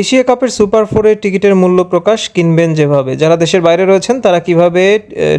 Asia কাপের super ফোরের টিকিটের মূল্য প্রকাশ কিনবেন যেভাবে। যারা দেশের বাইরে রয়েছেন, তারা কীভাবে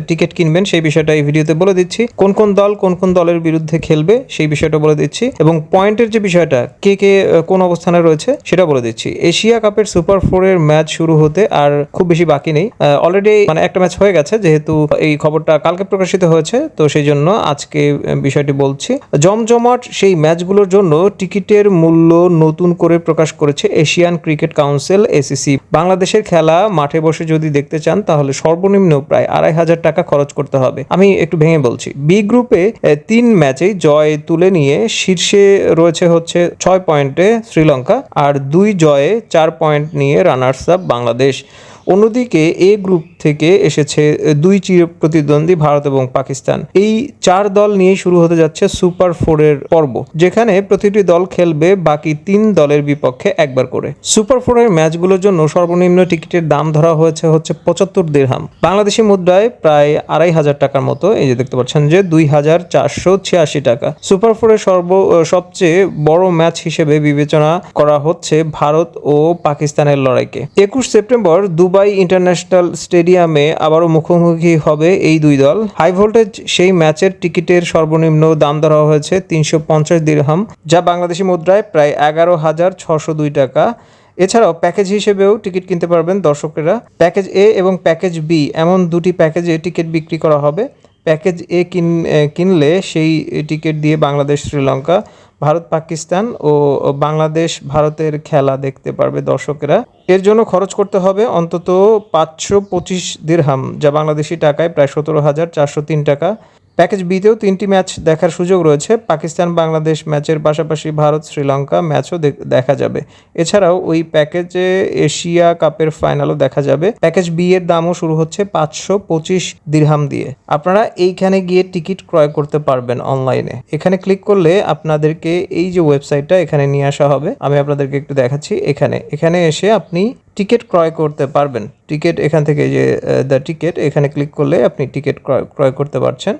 টিকিট কিনবেন সেই বিষয়টা এই ভিডিওতে বলে দিচ্ছি। কোন কোন দল কোন কোন দলের বিরুদ্ধে খেলবে সেই বিষয়টা বলে দিচ্ছি। এবং পয়েন্টের যে বিষয়টা, কে কে কোন অবস্থানে রয়েছে সেটা বলে দিচ্ছি। এশিয়া কাপের সুপার ফোরের ম্যাচ শুরু হতে আর খুব বেশি বাকি নেই। অলরেডি মানে একটা ম্যাচ হয়ে গেছে, যেহেতু এই খবরটা কালকে প্রকাশিত হয়েছে, তো সেই জন্য আজকে বিষয়টি বলছি। জমজমাট সেই ম্যাচগুলোর জন্য টিকিটের মূল্য নতুন করে প্রকাশ করেছে এশিয়ান ক্রিকেট কাউন্সিল এসিসি বাংলাদেশের খেলা মাঠে বসে যদি দেখতে চান, তাহলে সর্বনিম্ন প্রায় আড়াই হাজার টাকা খরচ করতে হবে। আমি একটু ভেঙে বলছি। বি গ্রুপে তিন ম্যাচেই জয় তুলে নিয়ে শীর্ষে রয়েছে হচ্ছে ছয় পয়েন্টে শ্রীলঙ্কা আর দুই জয়ে চার পয়েন্ট নিয়ে রানার্স আপ বাংলাদেশ। অন্যদিকে এ গ্রুপ থেকে এসেছে দুই চির প্রতিদ্বন্দ্বী ভারত এবং পাকিস্তান। এই চার দল নিয়ে শুরু হতে যাচ্ছে সুপার ফোরের পর্ব, যেখানে প্রতিটি দল খেলবে বাকি তিন দলের বিপক্ষে একবার করে। সুপার ফোরের ম্যাচগুলোর জন্য সর্বনিম্ন টিকিটের দাম ধরা হয়েছে হচ্ছে পঁচাত্তর দেড়হাম বাংলাদেশি মুদ্রায় প্রায় আড়াই হাজার টাকার মতো, এই যে দেখতে পাচ্ছেন যে দুই হাজার চারশো ছিয়াশি টাকা। সুপার ফোরের সর্ব সবচেয়ে বড় ম্যাচ হিসেবে বিবেচনা করা হচ্ছে ভারত ও পাকিস্তানের লড়াইকে। একুশ সেপ্টেম্বর দুবাই ইন্টারন্যাশনাল স্টেডিয়ামে আবারও মুখোমুখি হবে এই দুই দল। হাই ভোল্টেজ সেই ম্যাচের টিকিটের সর্বনিম্ন দাম ধরা হয়েছে তিনশো পঞ্চাশ দিরহাম, যা বাংলাদেশি মুদ্রায় প্রায় এগারো হাজার ছশো দুই টাকা। এছাড়াও প্যাকেজ হিসেবেও টিকিট কিনতে পারবেন দর্শকেরা। প্যাকেজ এ এবং প্যাকেজ বি এমন দুটি প্যাকেজে টিকিট বিক্রি করা হবে। প্যাকেজ এ কিন কিনলে সেই টিকিট দিয়ে বাংলাদেশ, শ্রীলঙ্কা ভারত, পাকিস্তান ও বাংলাদেশ ভারতের খেলা দেখতে পারবে দর্শকেরা। এর জন্য খরচ করতে হবে অন্তত পাঁচশো পঁচিশ দিরহাম, যা বাংলাদেশি টাকায় প্রায় সতেরো হাজার চারশো তিন টাকা। প্যাকেজ বিতেও তিনটি ম্যাচ দেখার সুযোগ রয়েছে। পাকিস্তান, বাংলাদেশ ম্যাচের পাশাপাশি ভারত, শ্রীলঙ্কা ম্যাচও দেখ- যাবে। এছাড়াও ওই প্যাকেজে এশিয়া কাপের ফাইনালও দেখা যাবে। প্যাকেজ বি এর দামও শুরু হচ্ছে পাঁচশো পঁচিশ দিরহাম দিয়ে। আপনারা এইখানে গিয়ে টিকিট ক্রয় করতে পারবেন অনলাইনে। এখানে ক্লিক করলে আপনাদেরকে এই যে ওয়েবসাইটটা এখানে নিয়ে আসা হবে। আমি আপনাদেরকে একটু দেখাচ্ছি এখানে। এখানে এসে আপনি টিকিট ক্রয় করতে পারবেন। টিকিট এখান থেকে যে দ্য টিকিট এখানে ক্লিক করলে আপনি টিকিট ক্রয় ক্রয় করতে পারছেন।